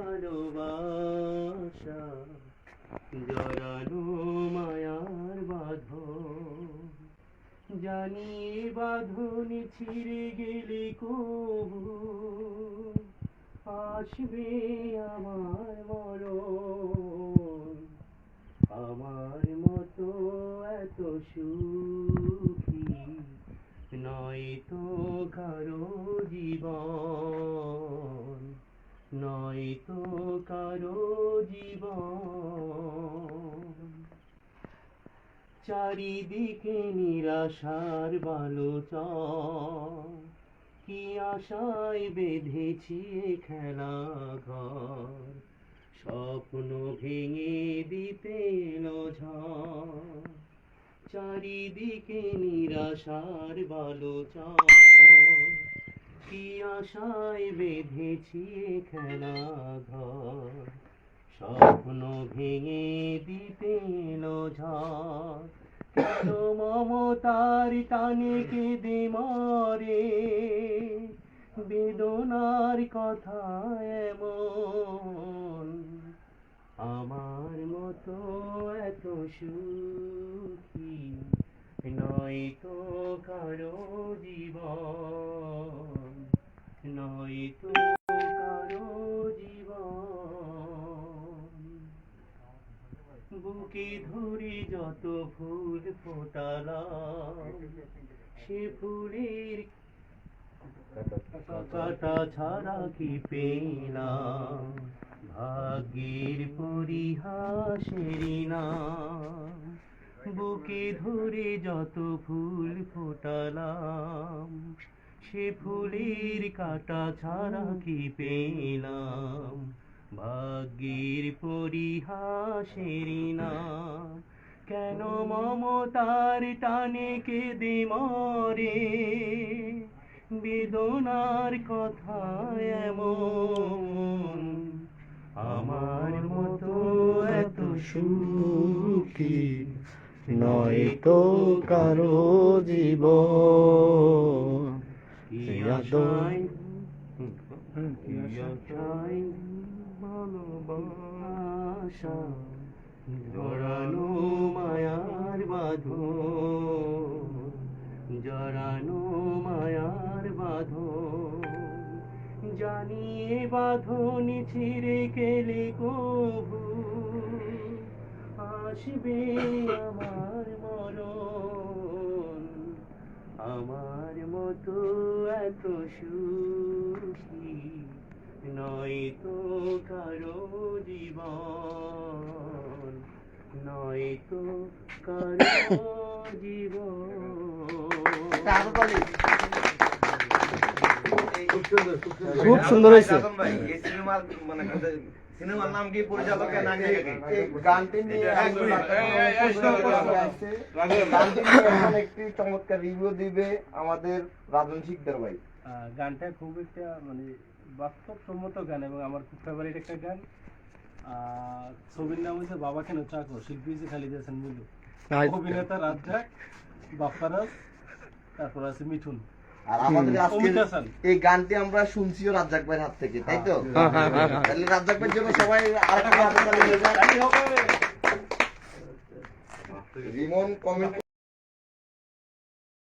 ভালোবাসা জড়ানো মায়ার বাঁধন। জানি বাঁধন ছিঁড়ে গেলে কবু, আসবে আমার মরণ। আমার মতো এত সুখী নয় তো কারও জীবন। নয় তো কারও জীবন। চারিদিকে নিরাশার বালোচন কি আশায় বেঁধেছি খেলা ঘর। স্বপ্ন ভেঙে দিতে ঝড় চারিদিকে নিরাশার বালোচন কি আশায় বেঁধেছি খেলা ঘর? স্বপ্ন ভেঙে দিতে এলো ঝড়। কেন মমতার টানে কেঁদে মরে? বেদনার কথা এমন। আমার মতো এত সুখী নয় তো কারও জীবন। নয় তো কারও জীবন। বুকে ধরে যত ফুল ফোটালাম, সে ফুলের কাটা ছাড়া কি পেলাম? ভাগ্যের পরিহাসেরই নাম বুকে ধরে যত ফুল ফোটালাম সে ফুলের কাটা ছাড়া কি পেলাম? ভাগ্যের পরিহাসেরই নাম। কেন মমতার টানে কে কেঁদে মরে? বেদনার কথা এমন। আমার মতো এত সুখী নয় তো কারও জীবন। কি আশায় ভালোবাসা জড়ানো মায়ার বাঁধন জড়ানো মায়ার বাঁধন জানিয়ে বাঁধন ছিঁড়ে গেলে কবু আসবে আমার এত সুখী নয় তো কারও জীবন নয় তো কারও জীবন খুব সুন্দর হয়েছে সুন্দর ভাই, এই সিনেমার নাম কি পরিচালকের নাম কি? গানটি নিয়ে গানটি নিয়ে এখন একটি চমৎকার রিভিউ দিবে আমাদের রাজন শিকদার ভাই। গানটা খুব একটা মানে বাস্তবসম্মত গান এবং আমার খুব ফেভারিট একটা গান। আর ছবির নাম হচ্ছে বাবা কেন চাকর? শিল্পী হচ্ছে খালিদ হাসান মিলু অভিনেতা রাজ্জাক বাপ্পারাজ তারপর আছে মিঠুন। আর আমাদের আজকে এই গানটি আমরা শুনছিও রাজ্জাক ভাইয়ের হাত থেকে তাই তো? তাহলে রাজ্জাক ভাইয়ের জন্য সবাই আরেকটা হয়ে। রিমন কমেন্ট